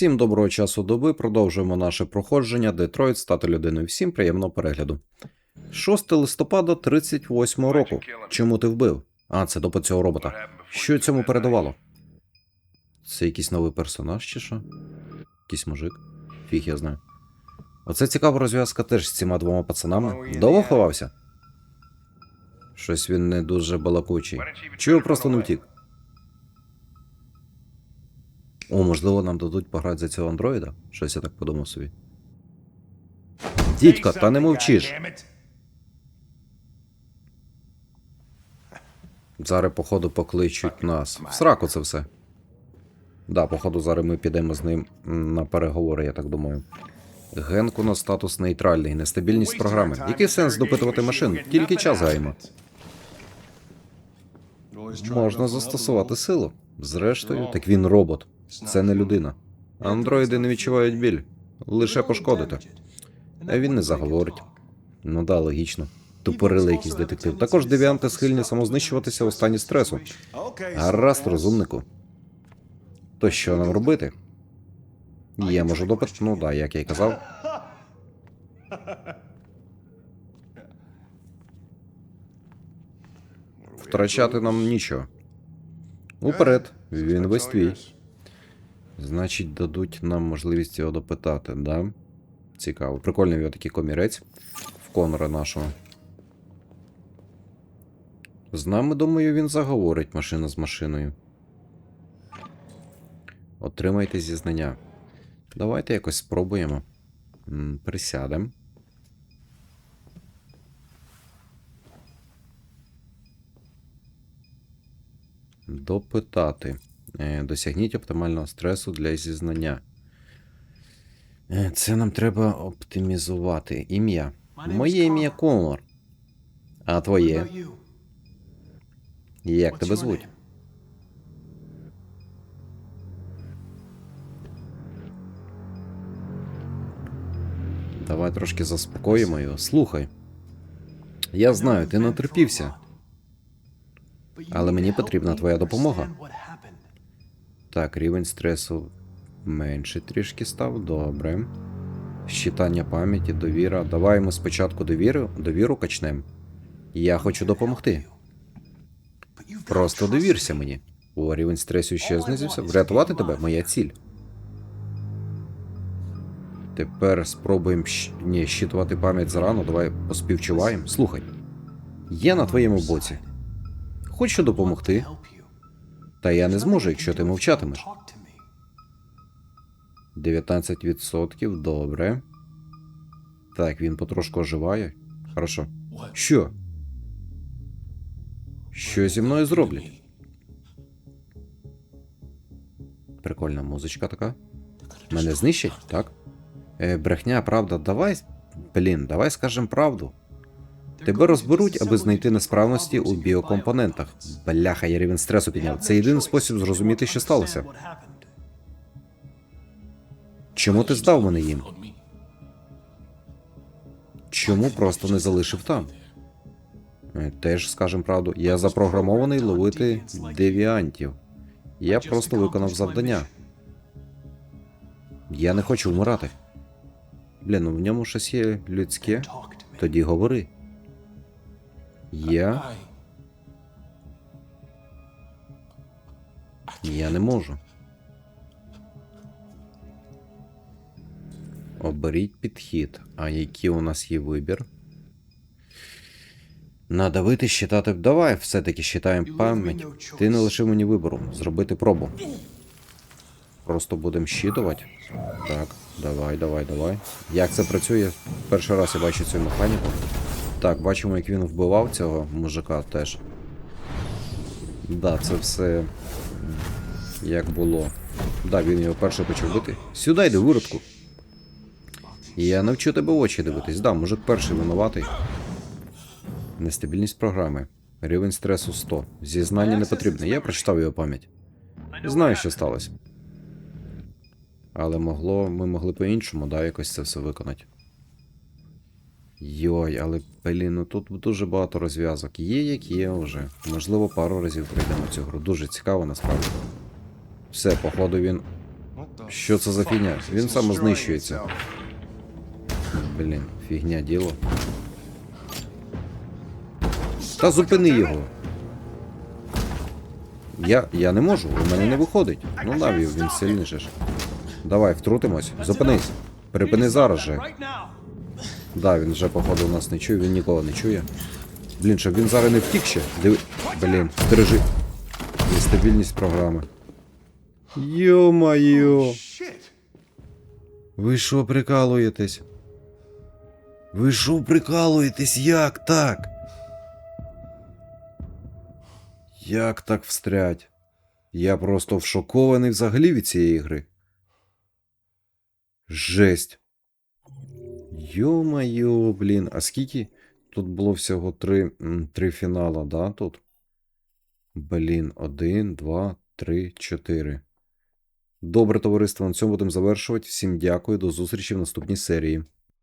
Всім доброго часу доби. Продовжуємо наше проходження. Детройт стати людиною. Всім приємного перегляду. 6 листопада 38 року. Чому ти вбив? А, це допит цього робота. Що цьому передавало? Це якийсь новий персонаж чи що? Якийсь мужик? Фіг я знаю. Оце цікава розв'язка теж з цими двома пацанами. Довго ховався? Щось він не дуже балакучий. Чого просто не втік? О, можливо, нам дадуть пограти за цього андроїда? Щось я так подумав собі. Дідько, та не мовчиш. Зараз, походу, покличуть нас. В сраку це все. Да, походу, зараз ми підемо з ним на переговори, я так думаю. Генку на статус нейтральний, нестабільність програми. Який сенс допитувати машин? Тільки час гаємо. Можна застосувати силу. Зрештою, так він робот. Це не людина. Андроїди не відчувають біль, лише пошкодити. А він не заговорить. Ну да, логічно. Тупорили якийсь детектив. Також девіанти схильні самознищуватися у стані стресу. Гаразд, розумнику. То що нам робити? Я можу допит, ну да, як я й казав. Втрачати нам нічого. Уперед, він весь твій. Значить, дадуть нам можливість його допитати, да? Цікаво. Прикольний його такий комірець в Конора нашого. З нами, думаю, він заговорить машина з машиною. Отримайте зізнання. Давайте якось спробуємо. М, Присядем. Допитати. Е, Досягніть оптимального стресу для зізнання. Е, Це нам треба оптимізувати. Ім'я. Моє ім'я Конор. А твоє? Як тебе звуть? Давай трошки заспокоїмо його. Слухай. Я знаю, ти натерпівся. Але мені потрібна твоя допомога. Так, рівень стресу менше трішки став. Добре. Щитання пам'яті, довіра. Давай ми спочатку довіру, довіру качнем. Я хочу допомогти. Просто довірся мені. О, рівень стресу ще знизився. Врятувати тебе моя ціль. Тепер спробуємо. Ні, щитувати пам'ять зарано, давай поспівчуваємо. Слухай. Я на твоєму боці. Хочу допомогти. Та я не зможу, якщо ти мовчатимеш. 19%, добре. Так, він потрошку оживає. Хорошо. Що? Що зі мною зроблять? Прикольна музичка така. Мене знищать, так? Е, брехня, правда, давай. Блін, давай скажем правду. Тебе розберуть, аби знайти несправності у біокомпонентах. Бляха, я рівень стресу підняв. Це єдиний спосіб зрозуміти, що сталося. Чому ти здав мене їм? Чому просто не залишив там? Теж скажем правду, я запрограмований ловити девіантів. Я просто виконав завдання. Я не хочу вмирати. Блін, ну в ньому щось є людське. Тоді говори. Я. Я не можу. Оберіть підхід. А який у нас є вибір? Надавити щитати. Давай все-таки щитаємо пам'ять. Ти не лишив мені вибору. Зробити пробу. Просто будемо щитувати. Так, давай, давай, давай. Як це працює? Перший раз я бачу цю механіку. Так, бачимо, як він вбивав цього мужика теж. Да, це все як було. Да, він його перший почав бити. Сюди йди, виродку. Я навчу тебе очі дивитись. Да, мужик перший винуватий. Нестабільність програми. Рівень стресу 100. Зізнання не потрібне. Я прочитав його пам'ять. Знаю, що сталося. Але могло, ми могли по-іншому, да, якось це все виконати. Йой, але блін, ну тут дуже багато розв'язок. Є, як є вже. Можливо, пару разів пройдемо цю гру. Дуже цікаво насправді. Все, походу він. Що це за фігня? Він самознищується. Блін, фігня діло. Та зупини його. Я, я не можу, у мене не виходить. Ну навів, він сильніше ж. Давай, втрутимось. Зупинись. Припини зараз же. Да, він вже, походу, нас не чує, він нікого не чує. Блін, щоб він зараз не втік ще. Диви. Блін, стережи. Нестабільність програми. Йо-майо. Ви що прикалуєтесь? Ви що прикалуєтесь? Як так? Як так встрять? Я просто вшокований взагалі від цієї гри. Жесть. Йо-майо, блін, а скільки? Тут було всього три, три фінала, да, тут? Блін, один, два, три, чотири. Добре, товариство, на цьому будемо завершувати. Всім дякую, до зустрічі в наступній серії.